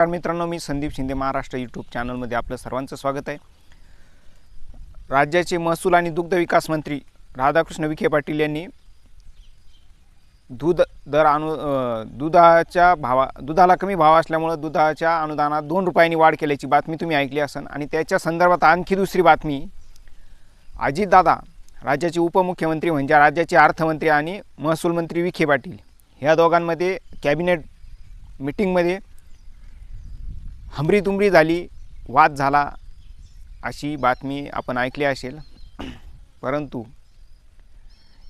नमस्कार मित्रांनो मी संदीप शिंदे महाराष्ट्र यूट्यूब चॅनलमध्ये आपलं सर्वांचं स्वागत आहे. राज्याचे महसूल आणि दुग्ध विकास मंत्री राधाकृष्ण विखे पाटील यांनी दूध दर अनु दुधाच्या भावा दुधाला कमी भाव असल्यामुळं दुधाच्या अनुदानात दोन रुपयांनी वाढ केल्याची बातमी तुम्ही ऐकली असन आणि त्याच्या संदर्भात आणखी दुसरी बातमी अजितदादा राज्याचे उपमुख्यमंत्री म्हणजे राज्याचे अर्थमंत्री आणि महसूल मंत्री विखे पाटील ह्या दोघांमध्ये कॅबिनेट मिटिंगमध्ये हमरीतुमरी झाली वाद झाला अशी बातमी आपण ऐकली असेल. परंतु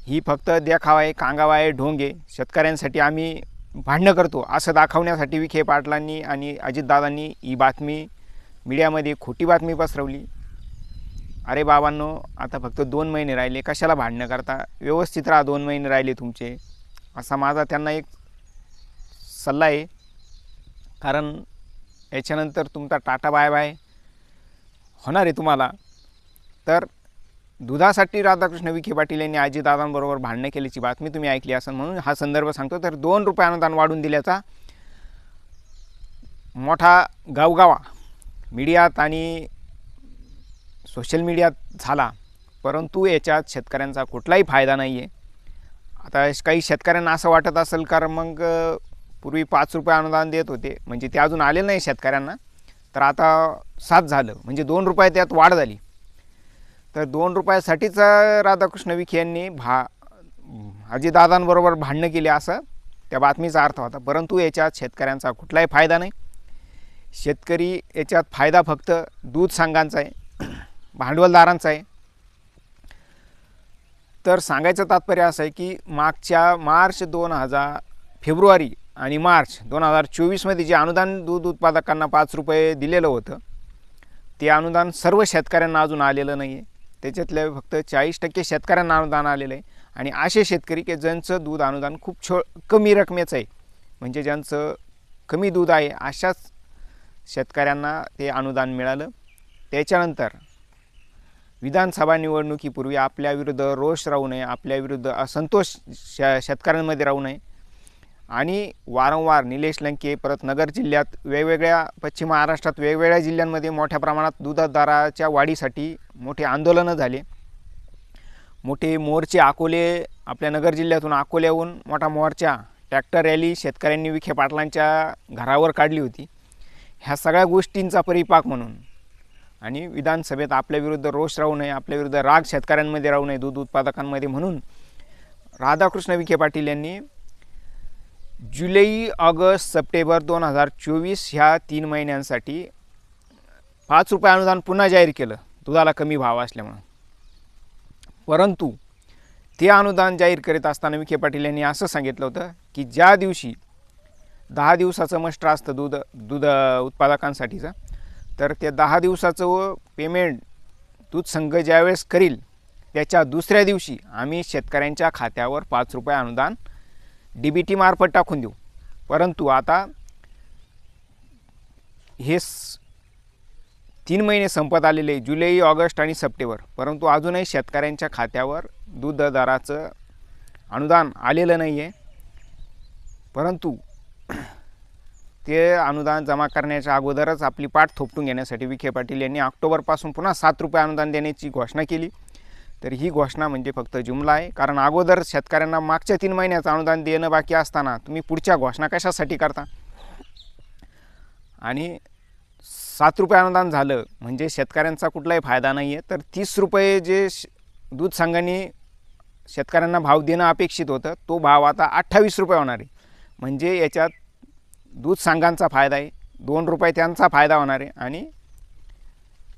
ही फक्त देखावा आहे कांगावा आहे ढोंगे शेतकऱ्यांसाठी आम्ही भांडणं करतो असं दाखवण्यासाठी विखे पाटलांनी आणि अजितदादांनी ही बातमी मीडियामध्ये खोटी बातमी पसरवली. अरे बाबांनो आता फक्त दोन महिने राहिले कशाला भांडणं करता? व्यवस्थित राहा दोन महिने राहिले तुमचे. असा माझा त्यांना एक सल्ला आहे. कारण याच्यानंतर तुमचा टाटा बाय बाय होणार आहे तुम्हाला. तर दुधासाठी राधाकृष्ण विखे पाटील यांनी आजीदादांबरोबर भांडणं केल्याची बातमी तुम्ही ऐकली असेल म्हणून हा संदर्भ सांगतो. तर दोन रुपये अनुदान वाढून दिल्याचा मोठा गावगावा मीडियात आणि सोशल मीडियात झाला. परंतु याच्यात शेतकऱ्यांचा कुठलाही फायदा नाही आहे आता काही शेतकऱ्यांना असं वाटत असेल कारण मग पूर्वी पाच रुपये अनुदान देत होते. म्हणजे ते अजून आले नाही शेतकऱ्यांना. तर आता सात झालं. म्हणजे दोन रुपये त्यात वाढ झाली. तर दोन रुपयासाठीच राधाकृष्ण विखे यांनी भा अजितदादांबरोबर भांडणं केली असं त्या बातमीचा अर्थ होता. परंतु याच्यात शेतकऱ्यांचा कुठलाही फायदा नाही. शेतकरी याच्यात फायदा फक्त दूध संघांचा आहे भांडवलदारांचा आहे. तर सांगायचं तात्पर्य असं आहे की मागच्या मार्च दोन हजार फेब्रुवारी आणि मार्च दोन हजार चोवीसमध्ये जे अनुदान दूध उत्पादकांना पाच रुपये दिलेलं होतं ते अनुदान सर्व शेतकऱ्यांना अजून आलेलं नाही आहे त्याच्यातल्या फक्त चाळीस टक्के शेतकऱ्यांना अनुदान आलेलं आहे. आणि असे शेतकरी की ज्यांचं दूध अनुदान खूप छो कमी रकमेचं आहे. म्हणजे ज्यांचं कमी दूध आहे अशाच शेतकऱ्यांना ते अनुदान मिळालं. त्याच्यानंतर विधानसभा निवडणुकीपूर्वी आपल्याविरुद्ध रोष राहू नये आपल्याविरुद्ध असंतोष श शेतकऱ्यांमध्ये राहू नये. आणि वारंवार निलेश लंके परत नगर जिल्ह्यात वेगवेगळ्या पश्चिम महाराष्ट्रात वेगवेगळ्या जिल्ह्यांमध्ये मोठ्या प्रमाणात दुधादाराच्या वाढीसाठी मोठे आंदोलनं झाले. मोठे मोर्चे अकोले आपल्या नगर जिल्ह्यातून अकोल्याहून मोठा मोर्चा ट्रॅक्टर रॅली शेतकऱ्यांनी विखे पाटलांच्या घरावर काढली होती. ह्या सगळ्या गोष्टींचा परिपाक म्हणून आणि विधानसभेत आपल्याविरुद्ध रोष राहू नये आपल्याविरुद्ध राग शेतकऱ्यांमध्ये राहू नये दूध उत्पादकांमध्ये म्हणून राधाकृष्ण विखे पाटील यांनी जुलै ऑगस्ट सप्टेंबर दोन हजार चोवीस ह्या तीन महिन्यांसाठी पाच रुपये अनुदान पुन्हा जाहीर केलं. दुधाला कमी भाव असल्यामुळं. परंतु ते अनुदान जाहीर करीत असताना विखे पाटील यांनी असं सांगितलं होतं की ज्या दिवशी दहा दिवसाचं मस्ट असतं दूध दूध उत्पादकांसाठीचं तर त्या दहा दिवसाचं पेमेंट दूध संघ ज्यावेळेस करील त्याच्या दुसऱ्या दिवशी आम्ही शेतकऱ्यांच्या खात्यावर पाच रुपये अनुदान डी बी टीमार्फत टाकून देऊ. परंतु आता हे तीन महिने संपत आलेले जुलै ऑगस्ट आणि सप्टेंबर. परंतु अजूनही शेतकऱ्यांच्या खात्यावर दूध दराचं अनुदान आलेलं नाही आहे परंतु ते अनुदान जमा करण्याच्या अगोदरच आपली पाठ थोपटून घेण्यासाठी विखे पाटील यांनी ऑक्टोबरपासून पुन्हा सात रुपये अनुदान देण्याची घोषणा केली. तर ही घोषणा म्हणजे फक्त जुमला आहे. कारण अगोदर शेतकऱ्यांना मागच्या तीन महिन्याचं अनुदान देणं बाकी असताना तुम्ही पुढच्या घोषणा कशासाठी करता? आणि सात रुपये अनुदान झालं म्हणजे शेतकऱ्यांचा कुठलाही फायदा नाही आहे तर तीस रुपये जे श- दूध संघांनी शेतकऱ्यांना भाव देणं अपेक्षित होतं तो भाव आता अठ्ठावीस रुपये होणार आहे. म्हणजे याच्यात दूध संघांचा फायदा आहे दोन रुपये त्यांचा फायदा होणार आहे आणि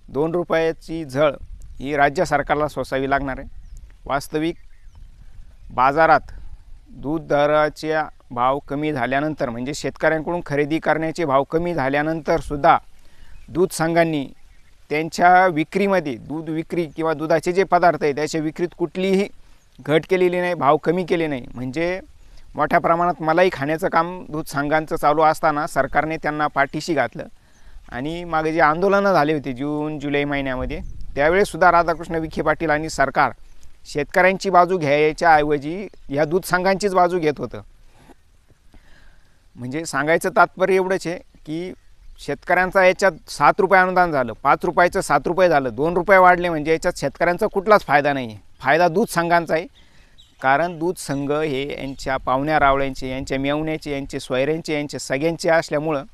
दोन रुपयाची झळ ही राज्य सरकारला सोसावी लागणार आहे. वास्तविक बाजारात दूध दराच्या भाव कमी झाल्यानंतर म्हणजे शेतकऱ्यांकडून खरेदी करण्याचे भाव कमी झाल्यानंतर सुद्धा दूध संघांनी त्यांच्या विक्रीमध्ये दूध विक्री किंवा दुधाचे जे पदार्थ आहे त्याच्या विक्रीत कुठलीही घट केलेली नाही भाव कमी केले नाही. म्हणजे मोठ्या प्रमाणात मलाही खाण्याचं काम दूध संघांचं चालू असताना सरकारने त्यांना पाठीशी घातलं. आणि मागे जे आंदोलनं झाले होते जून जुलै महिन्यामध्ये त्यावेळेसुद्धा राधाकृष्ण विखे पाटील आणि सरकार शेतकऱ्यांची बाजू घ्यायच्या ऐवजी ह्या दूध संघांचीच बाजू घेत होतं. म्हणजे सांगायचं तात्पर्य एवढंच आहे की शेतकऱ्यांचा याच्यात सात रुपये अनुदान झालं पाच रुपयाचं सात रुपये झालं दोन रुपये वाढले म्हणजे याच्यात शेतकऱ्यांचा कुठलाच फायदा नाही आहे फायदा दूध संघांचा आहे. कारण दूध संघ हे यांच्या पाहुण्या रावळ्यांचे यांच्या मेवण्याचे यांचे सोयऱ्यांचे यांचे सगळ्यांचे असल्यामुळं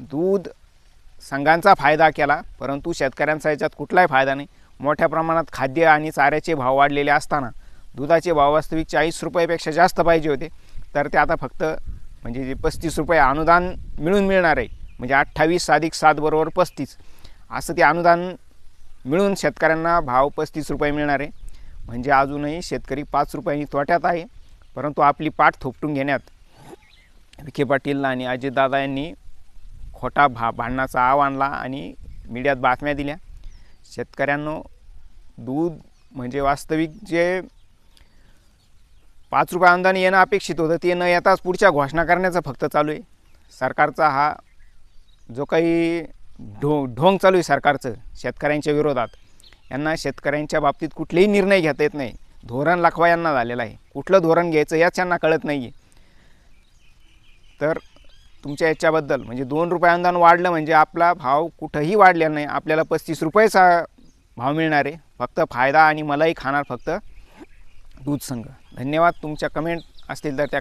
दूध संघांचा फायदा केला परंतु शेतकऱ्यांचा याच्यात कुठलाही फायदा नाही. मोठ्या प्रमाणात खाद्य आणि चाऱ्याचे भाव वाढलेले असताना दुधाचे भाव वास्तविक चाळीस रुपयापेक्षा जास्त पाहिजे होते. तर ते आता फक्त म्हणजे जे पस्तीस रुपये अनुदान मिळून मिळणार आहे म्हणजे अठ्ठावीस अधिक सात बरोबर पस्तीस. असं ते अनुदान मिळून शेतकऱ्यांना भाव पस्तीस रुपये मिळणार आहे. म्हणजे अजूनही शेतकरी पाच रुपयांनी तोट्यात आहे परंतु आपली पाठ थोपटून घेण्यात विखे पाटील आणि अजितदादा यांनी खोटा भा भांडणाचा आव आणला आणि मीडियात बातम्या दिल्या. शेतकऱ्यांनो दूध म्हणजे वास्तविक जे पाच रुपये अनुदान येणं अपेक्षित होतं ते न येताच पुढच्या घोषणा करण्याचं फक्त चालू आहे. सरकारचा हा जो काही ढो ढोंग चालू आहे सरकारचं शेतकऱ्यांच्या विरोधात यांना शेतकऱ्यांच्या बाबतीत कुठलेही निर्णय घेता येत नाही. धोरण लाखवा यांना झालेलं आहे. कुठलं धोरण घ्यायचं याच यांना कळत नाही आहे तर तुमच्या याच्याबद्दल म्हणजे दोन रुपये अनुदान वाढलं म्हणजे आपला भाव कुठंही वाढलेला नाही. आपल्याला पस्तीस रुपयेचा भाव मिळणार. आहे फक्त फायदा आणि मलाही खाणार फक्त दूध संघ. धन्यवाद. तुमच्या कमेंट असतील तर त्या